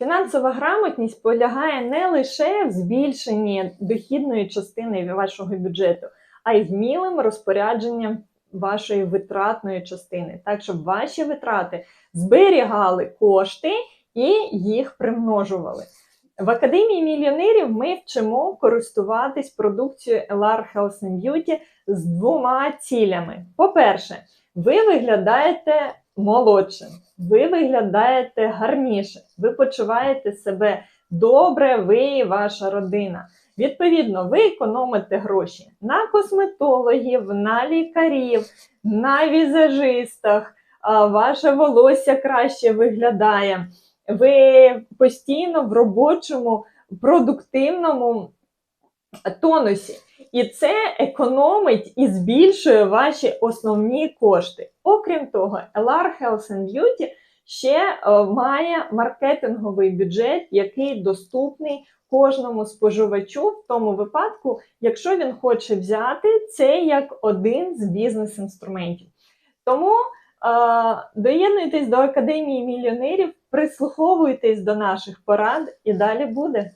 Фінансова грамотність полягає не лише в збільшенні дохідної частини вашого бюджету, а й вмілим розпорядженням вашої витратної частини, так щоб ваші витрати зберігали кошти і їх примножували. В Академії мільйонерів ми вчимо користуватись продукцією LR Health and Beauty з двома цілями. По-перше, ви виглядаєте молодшим, ви виглядаєте гарніше, ви почуваєте себе добре, ви і ваша родина. Відповідно, ви економите гроші на косметологів, на лікарів, на візажистах, ваше волосся краще виглядає. Ви постійно в робочому, продуктивному тонусі. І це економить і збільшує ваші основні кошти. Окрім того, LR Health and Beauty ще е, має маркетинговий бюджет, який доступний кожному споживачу в тому випадку, якщо він хоче взяти це як один з бізнес-інструментів. Тому е, доєднуйтесь до Академії мільйонерів, прислуховуйтесь до наших порад і далі буде.